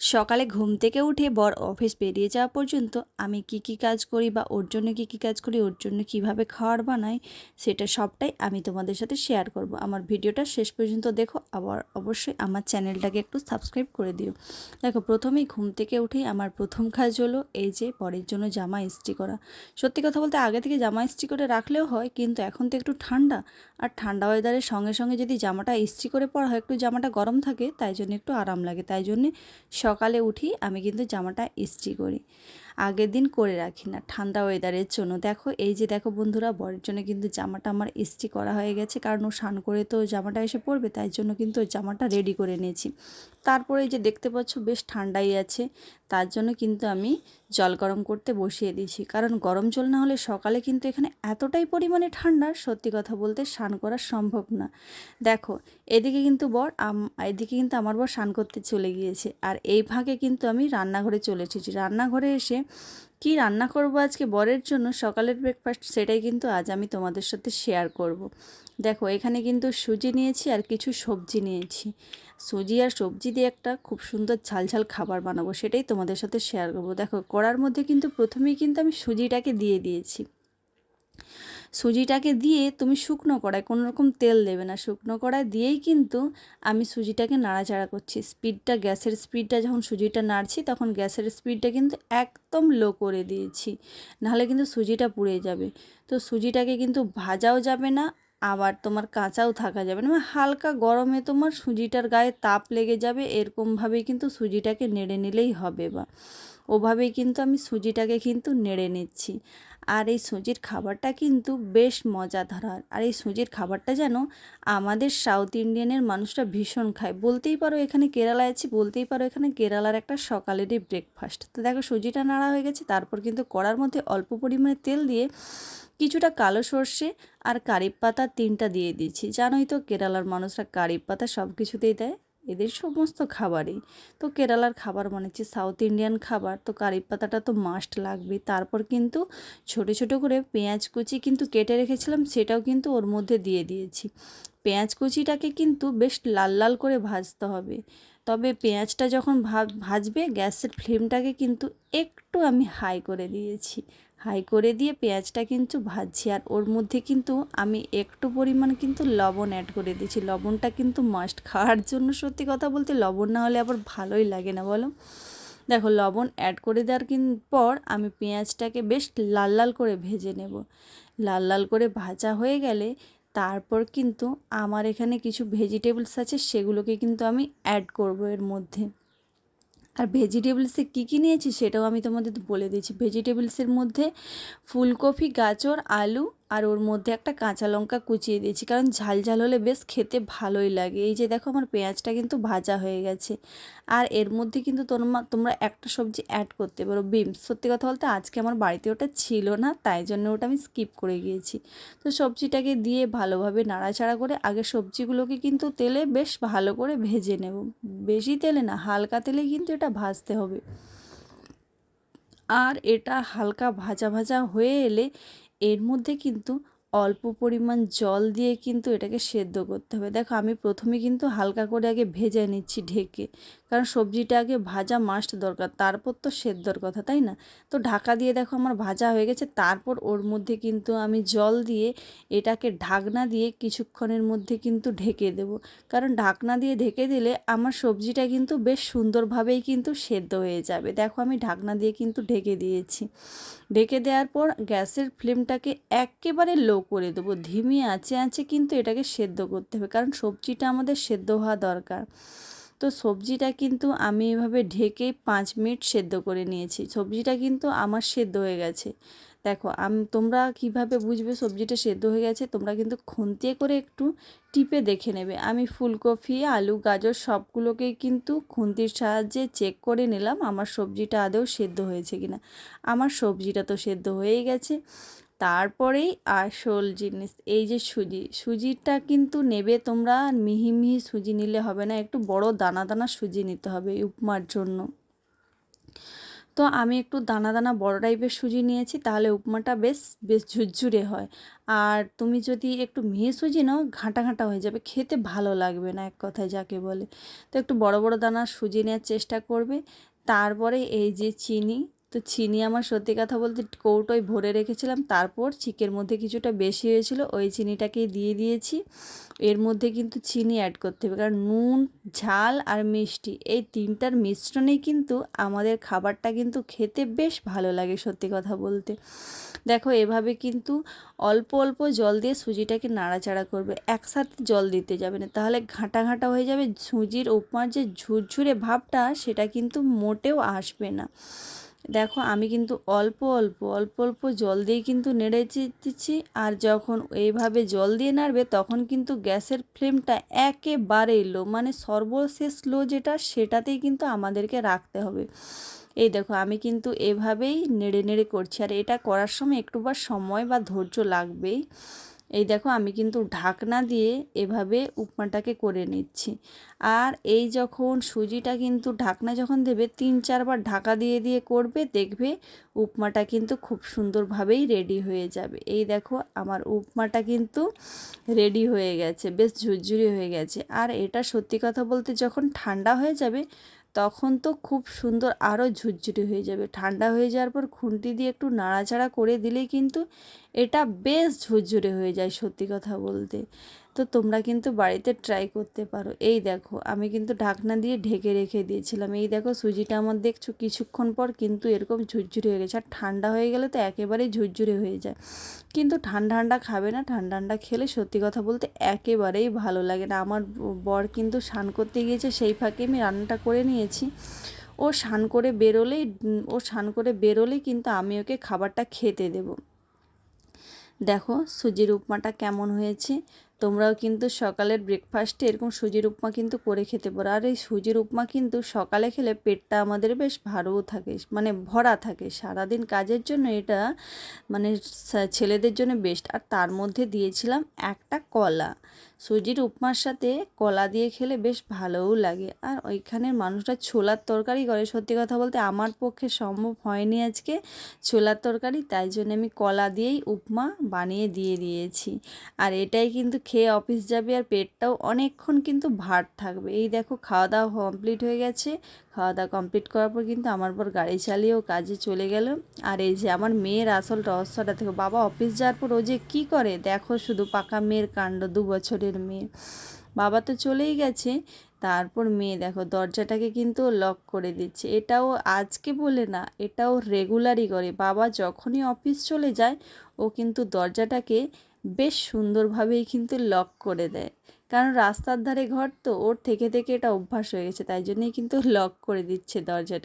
সকালে ঘুম থেকে উঠে বর অফিস বেরিয়ে যাওয়া পর্যন্ত আমি কি কি কাজ করি বা ওর জন্য কি কি কাজ করি, ওর জন্য কীভাবে খাবার বানাই, সেটা সবটাই আমি তোমাদের সাথে শেয়ার করব। আমার ভিডিওটা শেষ পর্যন্ত দেখো, আবার অবশ্যই আমার চ্যানেলটাকে একটু সাবস্ক্রাইব করে দিও। দেখো, প্রথমেই ঘুম থেকে উঠেই আমার প্রথম কাজ হলো এই যে বরের জন্য জামা ইস্ত্রি করা। সত্যি কথা বলতে আগে থেকে জামা ইস্ত্রি করে রাখলেও হয়, কিন্তু এখন তো একটু ঠান্ডা আর ঠান্ডা ওয়েদারের সঙ্গে সঙ্গে যদি জামাটা ইস্ত্রি করে পরা হয়, একটু জামাটা গরম থাকে, তাই জন্য একটু আরাম লাগে। তাই জন্যে সকালে উঠি, আমি কিন্তু জামাটা ইস্ত্রি করি। আগের দিন করে রাখি না। ঠান্ডা ওয়েদারের জন্য। দেখো, এই যে দেখো বন্ধুরা, বরের জন্য কিন্তু জামাটা আমার ইস্ত্রি করা হয়ে গেছে, কারণ ও স্নান করে তো জামাটা এসে পড়বে তাই জন্য কিন্তু ওই জামাটা রেডি করে নিয়েছি। তারপরে যে দেখতে পাচ্ছ, বেশ ঠান্ডাই আছে, তার জন্য কিন্তু আমি জল গরম করতে বসিয়ে দিয়েছি। কারণ গরম জল না হলে সকালে কিন্তু এখানে এতটাই পরিমাণে ঠান্ডা, সত্যি কথা বলতে স্নান করা সম্ভব না। দেখো, এদিকে কিন্তু বর এদিকে কিন্তু আমার বর স্নান করতে চলে গিয়েছে। আর এই ভাগে কিন্তু আমি রান্নাঘরে চলে এসেছি। রান্নাঘরে এসে কি রান্না করব আজকে বরের জন্য সকালের ব্রেকফাস্ট সেটাই কিন্তু আজ আমি তোমাদের সাথে শেয়ার করব। দেখো, এখানে কিন্তু সুজি নিয়েছি আর কিছু সবজি নিয়েছি। সুজি আর সবজি দিয়ে একটা খুব সুন্দর ঝালঝাল ঝাল খাবার বানাবো সেটাই তোমাদের সাথে শেয়ার করব। দেখো, কড়ার মধ্যে কিন্তু প্রথমেই কিন্তু আমি সুজিটাকে দিয়ে দিয়েছি। সুজিটাকে দিয়ে তুমি শুকনো কড়ায় কোনো রকম তেল দেবে না। শুকনো কড়াই দিয়েই কিন্তু আমি সুজিটাকে নাড়াচাড়া করছি। স্পিডটা, গ্যাসের স্পিডটা যখন সুজিটা নাড়ছি, তখন গ্যাসের স্পিডটা কিন্তু একদম লো করে দিয়েছি। নাহলে কিন্তু সুজিটা পুড়ে যাবে। তো সুজিটাকে কিন্তু ভাজাও যাবে না, আবার তোমার কাঁচাও থাকা যাবে না। মানে হালকা গরমে তোমার সুজিটার গায়ে তাপ লেগে যাবে, এরকমভাবেই কিন্তু সুজিটাকে নেড়ে নিলেই হবে বা ওভাবেই কিন্তু আমি সুজিটাকে কিন্তু নেড়ে নিচ্ছি। আর এই সুজির খাবারটা কিন্তু বেশ মজাদার হয়। আর এই সুজির খাবারটা যেন আমাদের সাউথ ইন্ডিয়ানের মানুষরা ভীষণ খায়। বলতেই পারো এখানে কেরালায় আছি, বলতেই পারো এখানে কেরালার একটা সকালেরই ব্রেকফাস্ট তো দেখো সুজিটা নাড়া হয়ে গেছে, তারপর কিন্তু কড়ার মধ্যে অল্প পরিমাণে তেল দিয়ে কিছুটা কালো সর্ষে আর কারি পাতা তিনটা দিয়ে দিচ্ছি। জানোই তো কেরালার মানুষরা কারি পাতা সব কিছুতেই দেয়। এদের সমস্ত খাবারই। তো কেরালার খাবার মানে হচ্ছে সাউথ ইন্ডিয়ান খাবার। তো কারি পাতাটা তো মাস্ট লাগবে। তারপর কিন্তু ছোট ছোট করে পেঁয়াজ কুচি কিন্তু কেটে রেখেছিলাম, সেটাও কিন্তু ওর মধ্যে দিয়ে দিয়েছি। পেঁয়াজ কুচিটাকে কিন্তু বেশ লাল লাল করে ভাজতে হবে। তবে পেঁয়াজটা যখন ভাজবে, গ্যাসের ফ্লেমটাকে কিন্তু একটু আমি হাই করে দিয়েছি। হাই করে দিয়ে পেঁয়াজটা কিন্তু ভাজছি। আর ওর মধ্যে কিন্তু আমি একটু পরিমাণ কিন্তু লবণ অ্যাড করে দিয়েছি। লবণটা কিন্তু মাস্ট খাওয়ার জন্য সত্যি কথা বলতে লবণ না হলে আবার ভালোই লাগে না, বলো? দেখো, লবণ অ্যাড করে দেওয়ার পর আমি পেঁয়াজটাকে বেশ লাল লাল করে ভেজে নেব। লাল লাল করে ভাজা হয়ে গেলে তারপর কিন্তু আমার এখানে কিছু ভেজিটেবলস আছে, সেগুলোকে কিন্তু আমি অ্যাড করব এর মধ্যে। আর ভেজিটেবলসে কী কী নিয়েছি সেটাও আমি তোমাদের বলে দিয়েছি। ভেজিটেবলসের মধ্যে ফুলকপি, গাজর, আলু আর ওর মধ্যে একটা কাঁচা লঙ্কা কুচিয়ে দিয়েছি, কারণ ঝাল ঝাল হলে বেশ খেতে ভালোই লাগে। এই যে দেখো আমার পেঁয়াজটা কিন্তু ভাজা হয়ে গেছে। আর এর মধ্যে কিন্তু তোমরা তোমরা একটা সবজি অ্যাড করতে পারো বিমস সত্যি কথা বলতে আজকে আমার বাড়িতে ওটা ছিল না, তাই জন্য ওটা আমি স্কিপ করে গিয়েছি। তো সবজিটাকে দিয়ে ভালোভাবে নাড়াচাড়া করে আগে সবজিগুলোকে কিন্তু তেলে বেশ ভালো করে ভেজে নেব। বেশি তেলে না, হালকা তেলে কিন্তু এটা ভাজতে হবে। আর এটা হালকা ভাজা ভাজা হয়ে এলে এর মধ্যে কিন্তু অল্প পরিমাণ জল দিয়ে কিন্তু এটাকে সেদ্ধ করতে হবে। দেখো আমি প্রথমে কিন্তু হালকা করে আগে ভেজে নিচ্ছি ঢেকে। কারণ সবজিটা আগে ভাজা মাস্ট দরকার, তারপর তো সেদ্ধর কথা, তাই না? তো ঢাকা দিয়ে দেখো আমার ভাজা হয়ে গেছে, তারপর ওর মধ্যে কিন্তু আমি জল দিয়ে এটাকে ঢাকনা দিয়ে কিছুক্ষণের মধ্যে কিন্তু ঢেকে দেব। কারণ ঢাকনা দিয়ে ঢেকে দিলে আমার সবজিটা কিন্তু বেশ সুন্দরভাবেই কিন্তু সেদ্ধ হয়ে যাবে। দেখো আমি ঢাকনা দিয়ে কিন্তু ঢেকে দিয়েছি। ঢেকে দেওয়ার পর গ্যাসের ফ্লেমটাকে একেবারে লো করে দেবো। ধিমি আঁচে আঁচে কিন্তু এটাকে সেদ্ধ করতে হবে, কারণ সবজিটা আমাদের সেদ্ধ হওয়া দরকার। তো সবজিটা কিন্তু আমি এভাবে ঢেকে পাঁচ মিনিট সেদ্ধ করে নিয়েছি। সবজিটা কিন্তু আমার সেদ্ধ হয়ে গেছে। দেখো, আমি, তোমরা কীভাবে বুঝবে সবজিটা সেদ্ধ হয়ে গেছে? তোমরা কিন্তু খুন্তিয়ে করে একটু টিপে দেখে নেবে। আমি ফুলকপি, আলু, গাজর সবগুলোকেই কিন্তু খুন্তির সাহায্যে চেক করে নিলাম, আমার সবজিটা আদৌ সেদ্ধ হয়েছে কিনা। আমার সবজিটা তো সেদ্ধ হয়েই গেছে। তারপরেই আসল জিনিস, এই যে সুজি, সুজিটা কিন্তু নেবে তোমরা মিহি মিহি সুজি নিলে হবে না, একটু বড় দানা দানা সুজি নিতে হবে উপমার জন্য। তো আমি একটু দানা দানা বড় টাইপের সুজি নিয়েছি, তাহলে উপমাটা বেশ বেশ ঝুরঝুরে হয়। আর তুমি যদি একটু মিহি সুজি নাও, ঘাঁটা ঘাঁটা হয়ে যাবে, খেতে ভালো লাগবে না, এক কথায় যাকে বলে। তো একটু বড় বড় দানার সুজি নেওয়ার চেষ্টা করবে। তারপরে এই যে চিনি তো চিনি আমার সত্যি কথা বলতে কৌটোয় ভরে রেখেছিলাম। তারপর চিকের মধ্যে কিছুটা বেশি হয়েছিল, ওই চিনিটাকেই দিয়ে দিয়েছি। এর মধ্যে কিন্তু চিনি অ্যাড করতে হবে, কারণ নুন, ঝাল আর মিষ্টি এই তিনটার মিশ্রণেই কিন্তু আমাদের খাবারটা কিন্তু খেতে বেশ ভালো লাগে সত্যি কথা বলতে। দেখো, এভাবে কিন্তু অল্প অল্প জল দিয়ে সুজিটাকে নাড়াচাড়া করবে, একসাথে জল দিতে যাবে না, তাহলে ঘাঁটা ঘাঁটা হয়ে যাবে। সুজির উপমার যে ঝুরঝুরে ভাবটা, সেটা কিন্তু মোটেও আসবে না। দেখো আমি কিন্তু অল্প অল্প অল্প অল্প জল দিয়ে কিন্তু নেড়ে দিচ্ছি। আর যখন এইভাবে জল দিয়ে নাড়বে, তখন কিন্তু গ্যাসের ফ্লেমটা একেবারেই লো মানে সর্বশেষ লো যেটা, সেটাতেই কিন্তু আমাদেরকে রাখতে হবে। এই দেখো, আমি কিন্তু এভাবেই নেড়ে নেড়ে করছি। আর এটা করার সময় একটু বা সময় বা ধৈর্য লাগবেই। এই দেখো আমি কিন্তু ঢাকনা দিয়ে এভাবে উপমাটাকে করে নিচ্ছি। আর এই যখন সুজিটা কিন্তু ঢাকনা যখন দেবে, তিন চারবার ঢাকা দিয়ে দিয়ে করবে, দেখবে উপমাটা কিন্তু খুব সুন্দরভাবেই রেডি হয়ে যাবে। এই দেখো আমার উপমাটা কিন্তু রেডি হয়ে গেছে, বেশ ঝুরঝুরি হয়ে গেছে। আর এটা সত্যি কথা বলতে যখন ঠান্ডা হয়ে যাবে তখন তো খুব সুন্দর আরও ঝুরঝুরি হয়ে যাবে। ঠান্ডা হয়ে যাওয়ার পর খুন্তি দিয়ে একটু নাড়াচাড়া করে দিলেই কিন্তু এটা বেশ ঝুরঝুরে হয়ে যায় সত্যি কথা বলতে। তো তোমরা কিন্তু বাড়িতে ট্রাই করতে পারো। এই দেখো, আমি কিন্তু ঢাকনা দিয়ে ঢেকে রেখে দিয়েছিলাম। এই দেখো, সুজিটা আমার দেখছ কিছুক্ষণ পর কিন্তু এরকম ঝুরঝুরে হয়ে গেছে। আর ঠান্ডা হয়ে গেলে তো একেবারেই ঝুরঝুরে হয়ে যায়। কিন্তু ঠান্ডা ঠান্ডা খাবে না ঠান্ডা ঠান্ডা খেলে সত্যি কথা বলতে একেবারেই ভালো লাগে না। আমার বর কিন্তু স্নান করতে গিয়েছে, সেই ফাঁকে আমি রান্নাটা করে নিয়েছি। ও স্নান করে বেরোলেই, ও স্নান করে বেরোলেই কিন্তু আমি ওকে খাবারটা খেতে দেবো। দেখো, সুজির উপমাটা কেমন হয়েছে। তোমরাও কিন্তু সকালের ব্রেকফাস্টে এরকম সুজির উপমা কিন্তু করে খেতে পারো। আর এই সুজির উপমা কিন্তু সকালে খেলে পেটটা আমাদের বেশ ভালোও থাকে মানে ভরা থাকে। সারাদিন কাজের জন্য এটা মানে ছেলেদের জন্য বেস্ট আর তার মধ্যে দিয়েছিলাম একটা কলা। সুজির উপমার সাথে কলা দিয়ে খেলে বেশ ভালোও লাগে। আর ওইখানের মানুষরা ছোলার তরকারি করে। সত্যি কথা বলতে আমার পক্ষে সম্ভব হয়নি আজকে ছোলার তরকারি। তাই জন্য আমি কলা দিয়েই উপমা বানিয়ে দিয়ে দিয়েছি। আর এটাই কিন্তু খেয়ে অফিস যাবে আর পেটটাও অনেকক্ষণ কিন্তু ভার থাকবে। এই দেখো খাওয়া দাওয়া কমপ্লিট হয়ে গেছে। খাওয়া দাওয়া কমপ্লিট করার পর কিন্তু আমার পর গাড়ি চালিয়েও কাজে চলে গেল। আর এই যে আমার মেয়ের আসল রহস্যটা থেকে বাবা অফিস যাওয়ার পর ও যে কী করে? দেখো শুধু পাকা মেয়ের কাণ্ড, দু বছরের মেয়ে। বাবা তো চলেই গেছে। তারপর মেয়ে দেখো দরজাটাকে কিন্তু লক করে দিচ্ছে। এটাও আজকে বলে না, এটাও রেগুলারই করে। বাবা যখনই অফিস চলে যায়, ও কিন্তু দরজাটাকে বেশ সুন্দরভাবেই কিন্তু লক করে দেয়। কারণ রাস্তার ধারে ঘর তো, ওর থেকে থেকে এটা অভ্যাস হয়ে গেছে, তাই জন্যই কিন্তু লক করে দিচ্ছে দরজাটা।